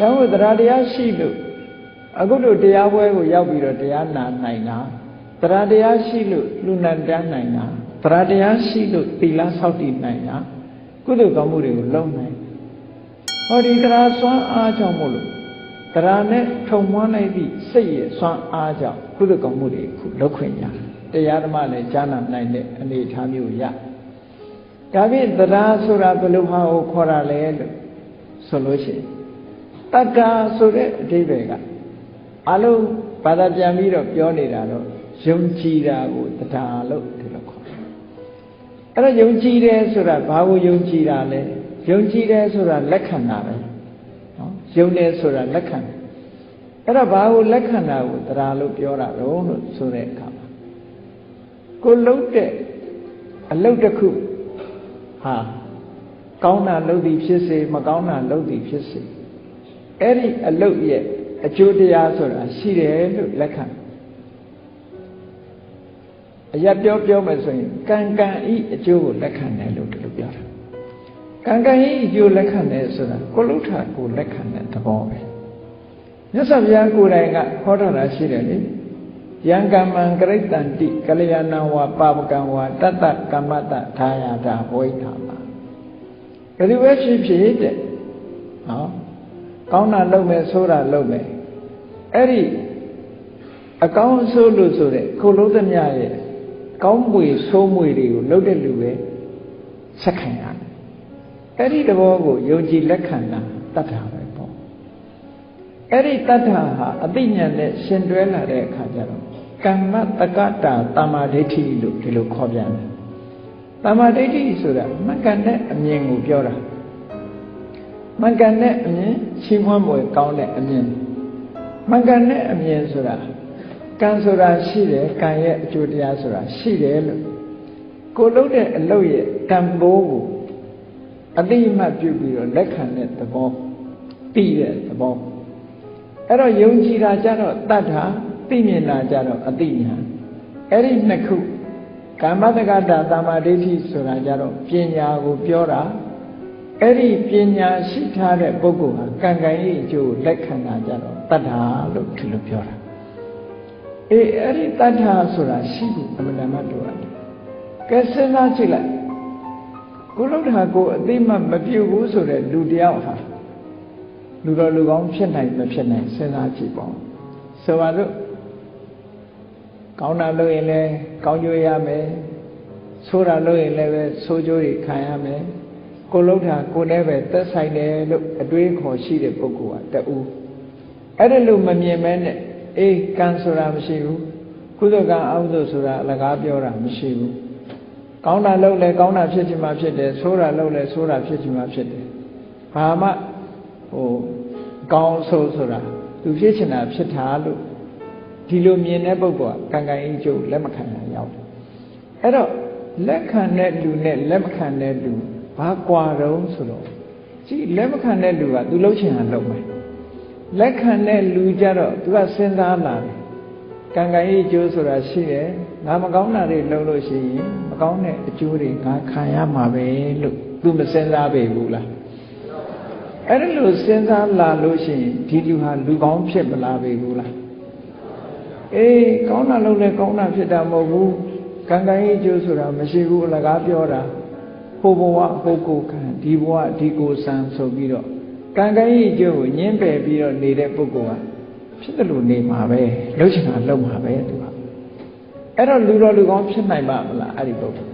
ဒါမို့တရားတရားရှိလို့အခုတို့တရားပွဲကိုရောက်ပြီးတော့တရားနာနိုင်တာတရားတရားရှိလို့လူနန္တန်းနိုင်တာတရားတရားရှိလို့သီလဆောက်တည်နိုင်တာကုသိုလ်ကောင်းမှုတွေကိုလုပ်နိုင်ဟောဒီတရားစွမ်းအားကြောင့်မို့လို့တရားနဲ့ထုံမွှန်းလိုက်သည့်စိတ်ရဲ့စွမ်းအားကြောင့်ကုသိုလ်ကောင်းမှုတွေခုလုပ်ခွင့်ရတယ်တရားဓမ္မလည်းကြားနာနိုင်တဲ့အနေအထားမျိုးရဒါဖြင့်တရားဆိုတာဘယ်လိုဟာကိုခေါ်တာလဲလို့ဆိုလို့ရှိရင် တတ္တာဆိုတဲ့အဓိပ္ပာယ်ကအလုံးဘာသာပြန်ပြီးတော့ပြောနေတာတော့ယုံကြည်တာကိုတရားလို့ဒီလိုခေါ်တယ်အဲ့တော့ယုံကြည်တယ်ဆိုတာဘာကိုယုံကြည်တာလဲယုံကြည်တယ်ဆိုတာလက်ခံတာပဲနော်ယုံတယ်ဆိုတာလက်ခံတယ်အဲ့တော့ဘာကိုလက်ခံတာကိုတရားလို့ပြောတာတော့လို့ဆိုတဲ့အခါမှာကိုလုံးတဲ့အလုတ်တစ်ခုဟာကောင်းတာလုပ်သည်ဖြစ်စေမကောင်းတာလုပ်သည်ဖြစ်စေ အဲ့ဒီအလုတ်ရဲ့အကျိုးတရားဆိုတာရှိတယ်လို့လက်ခံအရက်ပြောပြောမယ်ဆိုရင်ကံကံဤအကျိုးကိုလက်ခံတယ်လို့ဒီလိုပြောတာကံကံဤအကျိုးလက်ခံတယ်ဆိုတာကိုလုထာကိုလက်ခံတဲ့သဘောပဲမြတ်စွာဘုရားကိုယ်တိုင်ကဟောထားတာရှိတယ်လေယံကမ္မံကရိတ္တန္တိကလျာဏဝါပါပကံဝါတတ္တကမ္မတထာယတာဘဝိထာမဘယ်လိုပဲဖြစ်ဖြစ်တဲ့ဟော ကောင်းတာလုပ်မယ်ဆိုးတာလုပ်မယ်အဲ့ဒီအကောင်းဆိုးလို့ဆိုတဲ့ခုလုံးသမျှရဲ့ကောင်းမွေဆိုးမွေတွေကိုလုပ်တဲ့လူပဲဆက်ခံရတယ်အဲ့ဒီတဘောကိုယုံကြည်လက်ခံတာတတ်တာပဲပေါ့အဲ့ဒီတတ်တာဟာအသိဉာဏ်နဲ့ရှင်တွဲလာတဲ့အခါကျတော့ကမ္မတက္ကတာတမ္မာဒိဋ္ဌိလို့ဒီလိုခေါ်ပြန်တယ်တမ္မာဒိဋ္ဌိဆိုတာမှန်ကန်တဲ့အမြင်ကိုပြောတာ မှန်ကန်တဲ့အမြင်ရှင်းမွမ်းမွယ်ကောင်းတဲ့အမြင်မှန်ကန်တဲ့အမြင်ဆိုတာကံဆိုတာရှိတယ်ကံရဲ့အကျိုးတရားဆိုတာရှိတယ်လို့ကိုလုပ်တဲ့အလုပ်ရဲ့တန်ဖိုးကိုအတိအမှတ်ပြုပြီးတော့လက်ခံတဲ့သဘောပြီးတဲ့သဘောအဲ့တော့ယုံကြည်တာကြတော့တတ်တာသိမြင်တာကြတော့အသိဉာဏ်အဲ့ဒီနှစ်ခုကာမတက္ကတာတမ္မာဒိဋ္ဌိဆိုတာကြတော့ပညာကိုပြောတာ အဲ့ဒီပညာရှိထားတဲ့ပုဂ္ဂိုလ်ဟာကံကံရဲ့အကျိုးလက်ခံတာကြတော့တတ်တာလို့ဒီလိုပြောတာအေးအဲ့ဒီတတ်တာဆိုတာရှိဖို့အမှန်တမ်းတော့တယ်ကဲစဉ်းစားကြည့်လိုက်ကိုလုထာကိုအသိမှမပြုတ်ဘူးဆိုတဲ့လူတယောက်ဟာလူတော်လူကောင်းဖြစ်နိုင်မဖြစ်နိုင်စဉ်းစားကြည့်ပေါ့ဆိုပါတော့ကောင်းတာလုပ်ရင်လည်းကောင်းကျိုးရမယ်ဆိုးတာလုပ်ရင်လည်းပဲဆိုးကျိုးတွေခံရမယ် ကိုလှုပ်တာကိုလည်းပဲသက်ဆိုင်တယ်လို့အတွေးခေါ်ရှိတဲ့ပုဂ္ဂိုလ်ကတူအဲ့ဒါလို့မမြင်မဲနဲ့အေးကံဆိုတာမရှိဘူးကုသကံအကုသိုလ်ဆိုတာအလကားပြောတာမရှိဘူးကောင်းတာလုပ်လဲကောင်းတာဖြစ်ချင်မှဖြစ်တယ်ဆိုးတာလုပ်လဲဆိုးတာဖြစ်ချင်မှဖြစ်တယ်ဘာမှဟိုကောင်းဆိုးဆိုတာသူဖြစ်ချင်တာဖြစ်တာလို့ဒီလိုမြင်တဲ့ပုဂ္ဂိုလ်ကကံကံအကျိုးလက်မခံနိုင်ရောက်တယ်အဲ့တော့လက်ခံတဲ့လူနဲ့လက်မခံတဲ့လူ ဘာကွာတော့ဆိုတော့ကြည့်လက်မခံတဲ့လူကသူလှုပ်ချင်တာလုပ်မယ်လက်ခံတဲ့လူကြတော့သူကစဉ်းစားလာတယ်ကံကံရဲ့အကျိုးဆိုတာရှိတယ်ငါမကောင်းတာတွေလုပ်လို့ရှိရင်မကောင်းတဲ့အကျိုးတွေငါခံရမှာပဲလို့သူမစဉ်းစားပေဘူးလားအဲ့ဒါလို့စဉ်းစားလာလို့ရှိရင်ဒီလူဟာလူကောင်းဖြစ်မလာပေဘူးလားအေးကောင်းတာလုပ်လဲကောင်းတာဖြစ်တာမဟုတ်ဘူးကံကံရဲ့အကျိုးဆိုတာမရှိဘူးအလကားပြောတာ ဟိုဘဝဟိုကိုခံဒီဘဝဒီကိုဆံဆိုပြီးတော့ကံကံရဲ့အကျိုးကိုညှင်းပယ်ပြီးတော့နေတဲ့ပုဂ္ဂိုလ်ကဖြစ်တယ်လို့နေမှာပဲလှုပ်ချင်တာလှုပ်မှာပဲသူကအဲ့တော့လူတော်လူကောင်းဖြစ်နိုင်ပါမလားအဲ့ဒီပုဂ္ဂိုလ်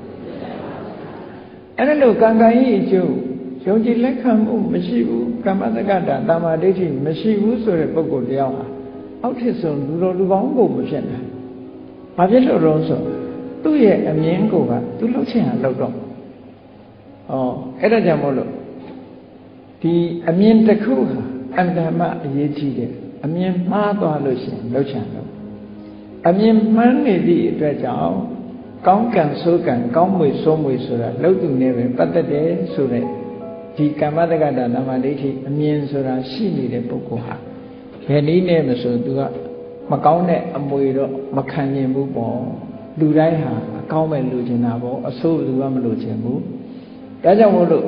အဲ့ဒါလို့ကံကံရဲ့အကျိုးယုံကြည်လက်ခံမှုမရှိဘူးကမ္မတက္ကတာတမာဒိဋ္ဌိမရှိဘူးဆိုတဲ့ပုဂ္ဂိုလ်တရားဟာအောက်ထစ်ဆုံးလူတော်လူကောင်းကိုမဖြစ်နိုင်ဘာဖြစ်လို့တော့ဆိုသူ့ရဲ့အမြင်ကိုကသူလှုပ်ချင်တာလှုပ်တော့ ဩအဲ့ဒါကြောင့်မို့လို့ဒီအမြင်တစ်ခုဟာအန္တမအရေးကြီးတယ်အမြင်မှားသွားလို့ရှိရင်လှုပ်ချင်လို့အမြင်မှန်းနေသည့်အတွက်ကြောင့်ကောင်းကံဆိုးကံကောင်းမွေဆိုးမွေဆိုတာလှုပ်သူနဲ့ပဲပတ်သက်တယ်ဆိုတဲ့ဒီကမ္မတက္ကတာနာမဒိဋ္ဌိအမြင်ဆိုတာရှိနေတဲ့ပုဂ္ဂိုလ်ဟာဘယ်နည်းနဲ့မဆိုသူကမကောင်းတဲ့အမွေတော့မခံနိုင်ဘူးပေါ့လူတိုင်းဟာအကောင်းပဲလူချင်တာပေါ့အဆိုးဘယ်သူမှမလူချင်ဘူး ဒါကြောင့်မို့လို့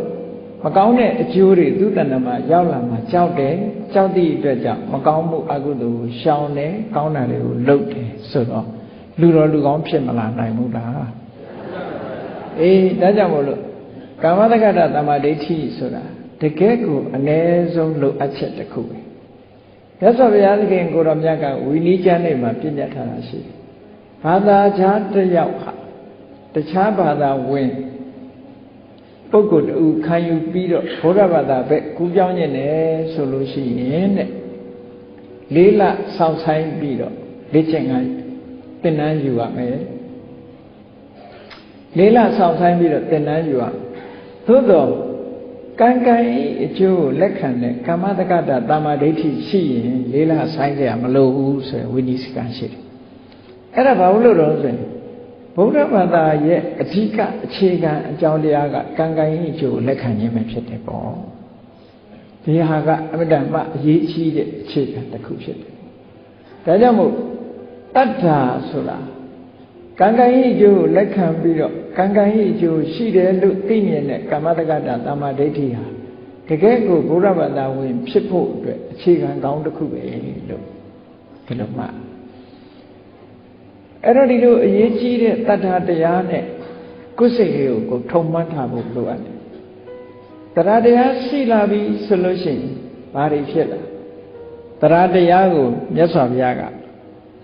မကောင်းတဲ့အကျိုးတွေသူ့တဏ္ဍမှာရောက်လာမှကြောက်တယ်ကြောက်သည့်အတွက်ကြောင့်မကောင်းမှုအကုသိုလ်ကိုရှောင်တယ်ကောင်းတာတွေကိုလုပ်တယ်ဆိုတော့လူတော်လူကောင်းဖြစ်မလာနိုင်ဘူးလားအေးဒါကြောင့်မို့လို့ကာမတက္ကတာတမ္မာဒိဋ္ဌိဆိုတာတကယ်ကိုအ ਨੇ ဆုံးလိုအပ်ချက်တစ်ခုပဲမြတ်စွာဘုရားသခင်ကိုတော်မြတ်ကဝီနည်းကျမ်းတွေမှာပြညတ်ထားတာရှိတယ်ဘာသာခြားတစ်ယောက်ဟာတခြားဘာသာဝင် ပုဂ္ဂိုလ်တူခံယူပြီးတော့ဘုရားဘာသာပဲကူးပြောင်းနေတယ်ဆိုလို့ရှိရင်တဲ့လေးလဆောက်ဆိုင်ပြီးတော့လေ့ကျင့်ခန်းသင်တန်းယူရမယ်လေးလဆောက်ဆိုင်ပြီးတော့သင်တန်းယူရသို့တော့ကံကံဤအကျိုးကိုလက်ခံတဲ့ကာမတက္ကတာတာမာဒိဋ္ဌိရှိရင်လေးလဆိုင်ကြရမလို့ဘူးဆိုရင်ဝိနည်းစကံရှိတယ်အဲ့ဒါဘာလို့လို့တော့ဆိုရင် ဗုဒ္ဓဘာသာရဲ့အဓိကအခြေခံအကြောင်းတရားကကံကံဤအကျိုးကိုလက်ခံခြင်းပဲဖြစ်တယ်ပေါ့ဒီဟာကအမြဲတမ်းမှအရေးကြီးတဲ့အခြေခံတစ်ခုဖြစ်တယ်ဒါကြောင့်မို့တတ္ထာဆိုတာကံကံဤအကျိုးကိုလက်ခံပြီးတော့ကံကံဤအကျိုးရှိတယ်လို့သိမြင်တဲ့ကာမတက္ကတာတမ္မာဒိဋ္ဌိဟာတကယ်ကိုဘုရားဘာသာဝင် ဖြစ်ဖို့အတွက်အခြေခံကောင်းတစ်ခုပဲလို့ဒီလိုမှ အဲ့တော့ဒီလိုအရေးကြီးတဲ့တတ္ထာတရားနဲ့ကိုယ်စိတ်လေးကိုကိုထုံမှန်းထားဖို့လိုအပ်တယ်တရားတရားရှိလာပြီဆိုလို့ရှိရင်ဘာတွေဖြစ်လာတရားတရားကိုမြတ်စွာဘုရားက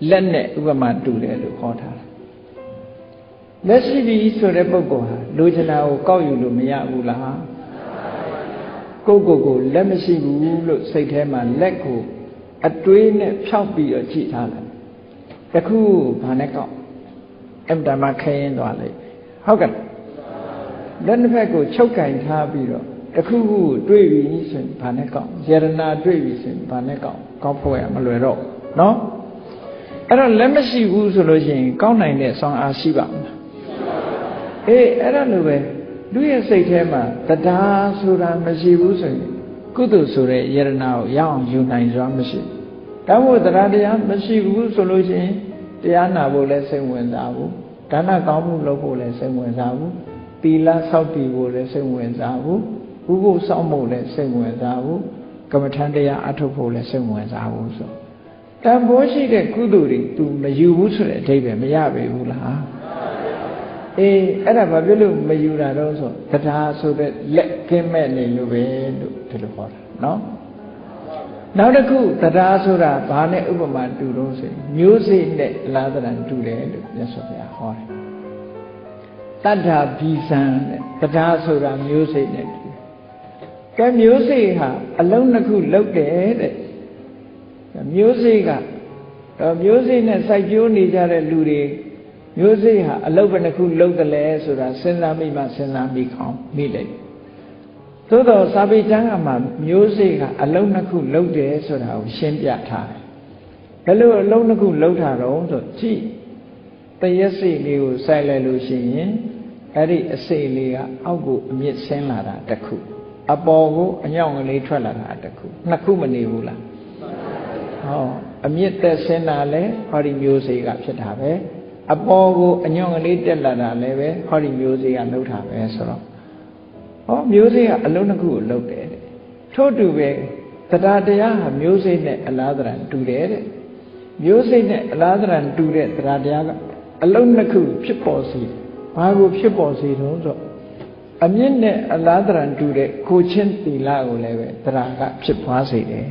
လက်နဲ့ဥပမာတူတယ်လို့ဟောထားတယ်လက်ရှိပြီဆိုတဲ့ပုဂ္ဂိုလ်ဟာလိုချင်တာကိုကောက်ယူလို့မရဘူးလားကိုယ့်ကိုယ်ကိုလက်မရှိဘူးလို့စိတ်ထဲမှာလက်ကိုအတွေးနဲ့ဖြောက်ပြီးတော့ကြည့်ထားလိုက် တခုဘာနဲ့ကောက်အမ္တမခရင်သွားလိုက်ဟုတ်ကဲ့လက်တစ်ဖက်ကိုချုပ်ကင်ထားပြီးတော့တခုခုတွေးပြီးဆိုရင်ဘာနဲ့ကောက်ယရနာတွေးပြီးဆိုရင်ဘာနဲ့ကောက်ကောက်ဖို့ရမလွယ်တော့နော်အဲ့တော့လက်မရှိဘူးဆိုလို့ရှိရင်ကောက်နိုင်တဲ့ဆောင်းအားရှိပါမလားအေးအဲ့ဒါလိုပဲလူရဲ့စိတ်ထဲမှာတရားဆိုတာမရှိဘူးဆိုရင်ကုသိုလ်ဆိုတဲ့ယရနာကိုရအောင်ယူနိုင်စွာမရှိဘူး။ဒါမို့တရားတရားမရှိဘူးဆိုလို့ရှိရင် တရားနာဖို့လည်းစိတ်ဝင်စားဘူး။ဒါနကောင်းမှုလုပ်ဖို့လည်းစိတ်ဝင်စားဘူး။သီလဆောက်တည်ဖို့လည်းစိတ်ဝင်စားဘူး။ဥပုသ်စောင့်ဖို့လည်းစိတ်ဝင်စားဘူး။ကမ္မထံတရားအထုတ်ဖို့လည်းစိတ်ဝင်စားဘူးဆို။တန်ဖိုးရှိတဲ့ကုသိုလ်တွေ तू မယူဘူးဆိုတဲ့အဓိပ္ပာယ်မရပေဘူးလား။အေးအဲ့ဒါဘာဖြစ်လို့မယူတာတော့ဆိုတရားဆိုတဲ့လက်ကင်းမဲ့နေလို့ပဲလို့ဒီလိုဟောတာနော် နောက်တစ်ခုတရားဆိုတာဘာနဲ့ဥပမာတူတော့ဆိုမျိုးစေ့နဲ့လာသရံတူတယ်လို့မြတ်စွာဘုရားဟောတယ်တတ္ထာဘီဇံတဲ့တရားဆိုတာမျိုးစေ့နဲ့တူတယ်ကဲမျိုးစေ့ဟာအလုံးနှစ်ခုလောက်တယ်တဲ့မျိုးစေ့ကတော့မျိုးစေ့နဲ့စိုက်ပျိုးနေကြတဲ့လူတွေမျိုးစေ့ဟာအလုတ်ဘယ်နှခုလုတ်တယ်လဲဆိုတာစဉ်းစားမိမှစဉ်းစားမိခေါင်းမိလိုက် သို့တော့စာပေကျမ်းကမှမျိုးစေ့ကအလုံးနှစ်ခုလုတ်တယ်ဆိုတာကိုရှင်းပြထားတယ်ဘယ်လိုအလုံးနှစ်ခုလုတ်ထားတော့ဆိုကြည့်တရက်စိတ်လေးကိုစိုက်လိုက်လို့ရှိရင်အဲ့ဒီအစိတ်လေးကအောက်ကိုအမြင့်ဆင်းလာတာတစ်ခုအပေါ်ကိုအညောင်ကလေးထွက်လာတာတစ်ခုနှစ်ခုမနေဘူးလားဟောအမြင့်သက်ဆင်းတာလဲဟောဒီမျိုးစေ့ကဖြစ်တာပဲအပေါ်ကိုအညွန့်ကလေးတက်လာတာလည်းပဲဟောဒီမျိုးစေ့ကလှုပ်တာပဲဆိုတော့ ဟောမျိုးစေ့ကအလုံးတစ်ခုကိုလှုပ်တယ်တဲ့ထို့တူပဲတရားတရားဟာမျိုးစေ့နဲ့အလားတရံတူတယ်တဲ့မျိုးစေ့နဲ့အလားတရံတူတဲ့တရားတရားကအလုံးနှစ်ခုဖြစ်ပေါ်စေဘာကိုဖြစ်ပေါ်စေတုံးဆိုအမြင့်နဲ့အလားတရံတူတဲ့ကိုချင်းသီလကိုလည်းပဲတရားကဖြစ်ပွားစေတယ်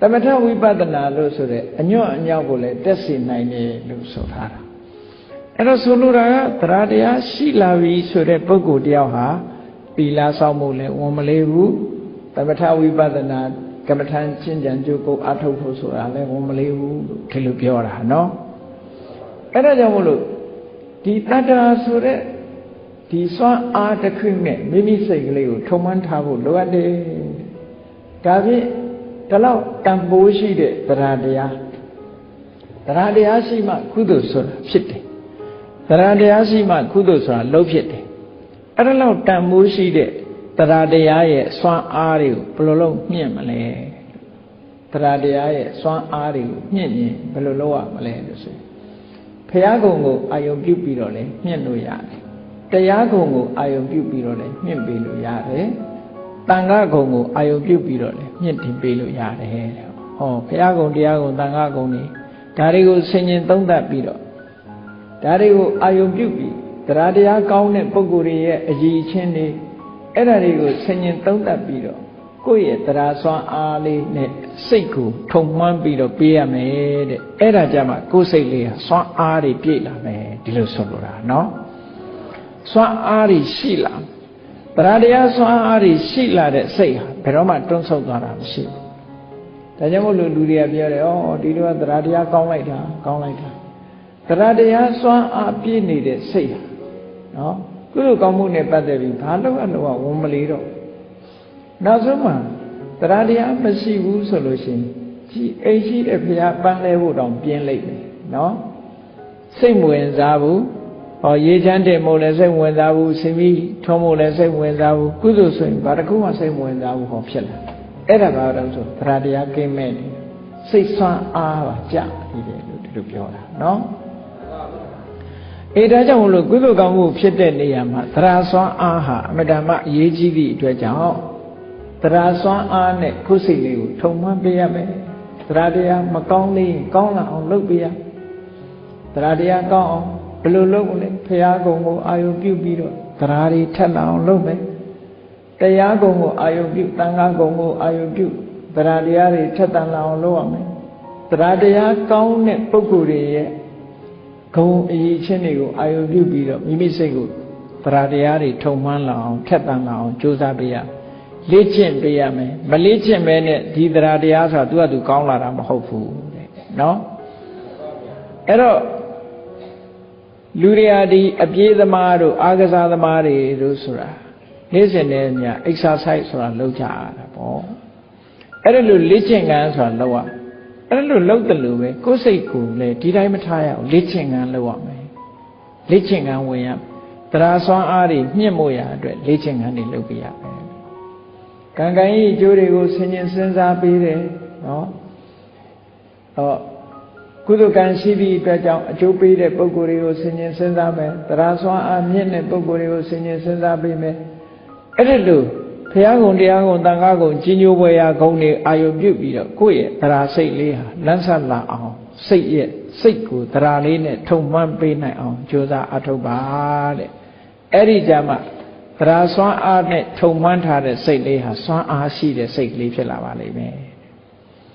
သမထဝိပဿနာလို့ဆိုတဲ့အညွတ်အညောက်ကိုလည်းတက်စေနိုင်တယ်လို့ဆိုထားတာအဲ့တော့ဆိုလိုတာကတရားတရားရှိလာပြီဆိုတဲ့ပုဂ္ဂိုလ်တယောက်ဟာ ပီလာဆောင်မှုလည်းဝန်မလေးဘူးသမထဝိပဿနာကမ္မထံကျင့်ကြံကြိုးကိုအထုတ်ဖို့ဆိုတာလည်းဝန်မလေးဘူးလို့ဒီလိုပြောတာနော်အဲ့ဒါကြောင့်မို့လို့ဒီတတ္တာဆိုတဲ့ဒီစွမ်းအားတစ်ခုနဲ့မိမိစိတ်ကလေးကိုထုံမှန်းထားဖို့လိုအပ်တယ်ဒါဖြင့်ဒီလောက်တန်ဖိုးရှိတဲ့တရားတရားတရားတရားရှိမှကုသိုလ်ဆိုတာဖြစ်တယ်တရားတရားရှိမှကုသိုလ်ဆိုတာလုံးဖြစ်တယ် အဲ့ဒါလောက်တန်ဖိုးရှိတဲ့တရားတရားရဲ့စွမ်းအားတွေကိုဘယ်လိုလုပ်မြင့်မလဲတရားတရားရဲ့စွမ်းအားတွေကိုမြင့်ရင်ဘယ်လိုလုပ်ရမလဲလို့ဆိုဖះကုံကိုအာယုံပြုတ်ပြီးတော့လေမြင့်လို့ရတယ်တရားကုံကိုအာယုံပြုပြီးတော့လည်းမြင့်ပေးလို့ရတယ်တန်ခါကုံကိုအာယုံပြုပြီးတော့လည်းမြင့်တင်ပေးလို့ရတယ်တဲ့ဟောဘုရားကုံတရားကုံတန်ခါကုံတွေဒါတွေကိုဆင်ញင်သုံးသပ်ပြီးတော့ဒါတွေကိုအာယုံပြုပြီး တရားတရားကောင်းတဲ့ပုဂ္ဂိုလ်တွေရဲ့အကြီးအချင်းတွေအဲ့ဒါတွေကိုဆင်ញင်သုံးသပ်ပြီးတော့ကိုယ့်ရဲ့တရားစွမ်းအားလေးနဲ့စိတ်ကိုထုံမှန်းပြီးတော့ပေးရမယ်တဲ့အဲ့ဒါကြမှာကိုယ်စိတ်လေးဟာစွမ်းအားတွေပြည့်လာမယ်ဒီလိုဆိုလိုတာနော်စွမ်းအားတွေရှိလာတရားတရားစွမ်းအားတွေရှိလာတဲ့စိတ်ဟာဘယ်တော့မှတွန်းဆုတ်သွားတာမရှိဘူးဒါကြောင့်မို့လို့လူတွေကပြောတယ်ဩဒီလိုကတရားတရားကောင်းလိုက်တာကောင်းလိုက်တာတရားတရားစွမ်းအားပြည့်နေတဲ့စိတ်ဟာ နော်ကုသိုလ်ကောင်းမှုနဲ့ပတ်သက်ပြီးဘာလို့အလို့ဝန်မလေးတော့နောက်ဆုံးမှတရားတရားမရှိဘူးဆိုလို့ရှိရင်ဒီအိမ်ရှိတဲ့ဘုရားပန်းလဲဖို့တောင်ပြင်းလိုက်မယ်နော်စိတ်မဝင်စားဘူးဟောရေးချမ်းတယ်မို့လည်းစိတ်ဝင်စားဘူးဆင်ပြီးထုံးမို့လည်းစိတ်ဝင်စားဘူးကုသိုလ်ဆိုရင်ဘာတစ်ခုမှစိတ်ဝင်စားဘူးဟောဖြစ်လာအဲ့ဒါဘာလို့ဆိုတရားတရားကင်းမဲ့နေစိတ်ဆွမ်းအားပါကြနေတယ်လို့ဒီလိုပြောတာနော် အဲဒါကြောင့်မလို့ကုသိုလ်ကောင်းမှုဖြစ်တဲ့နေရာမှာသရဆွမ်းအားဟာအမတမအရေးကြီးသည့်အတွက်ကြောင့်သရဆွမ်းအားနဲ့ခုစိတ်လေးကိုထုံမှန်းပေးရမယ်သရတရားမကောင်းသေးရင်ကောင်းလာအောင်လုပ်ပေးရသရတရားကောင်းအောင်ဘယ်လိုလုပ်လဲဖရာကုံကိုအာယုပြုပြီးတော့သရတွေထက်လာအောင်လုပ်မယ်တရားကုံကိုအာယုပြုတန်ခါကုံကိုအာယုပြုသရတရားတွေထက်တန်လာအောင်လုပ်ရမယ်သရတရားကောင်းတဲ့ပုဂ္ဂိုလ်တွေရဲ့ ဂုံအရေးချင်းတွေကိုအာယုပြုပြီးတော့မိမိစိတ်ကိုသရတရားတွေထုံမှန်းလာအောင်ထက်တန်လာအောင်ကြိုးစားပေးရလေ့ကျင့်ပေးရမယ်မလေ့ကျင့်မဲနဲ့ဒီသရတရားဆိုတာသူကသူကောင်းလာတာမဟုတ်ဘူးတဲ့နော်အဲ့တော့လူတွေဟာဒီအပြေးသမားတို့အားကစားသမားတွေတို့ဆိုတာနေ့စဉ်နဲ့ည exercise ဆိုတာလုပ်ကြရတာပေါ့အဲ့ဒါလို့လေ့ကျင့်ခန်းဆိုတာလုပ်ရ အဲ့ဒါလို့လုပ်တယ်လို့ပဲကိုယ်စိတ်ကိုလည်းဒီတိုင်းမထားရအောင်လေ့ကျင့်ခန်းလုပ်ရမယ်လေ့ကျင့်ခန်းဝင်ရတရားစွမ်းအားတွေမြင့်မို့ရအတွက်လေ့ကျင့်ခန်းတွေလုပ်ပြရမယ်ကံကံဤအကျိုးတွေကိုဆင်ញင်စဉ်းစားပေးတယ်နော်ဟောကုသကံရှိသည့်အတွက်ကြောင့်အကျိုးပေးတဲ့ပုဂ္ဂိုလ်တွေကိုဆင်ញင်စဉ်းစားမယ်တရားစွမ်းအားမြင့်တဲ့ပုဂ္ဂိုလ်တွေကိုဆင်ញင်စဉ်းစားပေးမယ်အဲ့ဒါလို့ ဘုရားကုံတရားကုံတန်ခါကုံကြီးညိုပွဲရာကုံတွေအာယုပြုတ်ပြီးတော့ကိုယ့်ရဲ့တရားစိတ်လေးဟာလန်းဆတ်လာအောင်စိတ်ရဲ့စိတ်ကိုတရားလေးနဲ့ထုံမှန်းပေးနိုင်အောင်ကြိုးစားအထောက်ပါတဲ့အဲ့ဒီကြမှာတရားစွမ်းအားနဲ့ထုံမှန်းထားတဲ့စိတ်လေးဟာစွမ်းအားရှိတဲ့စိတ်ကလေးဖြစ်လာပါလိမ့်မယ်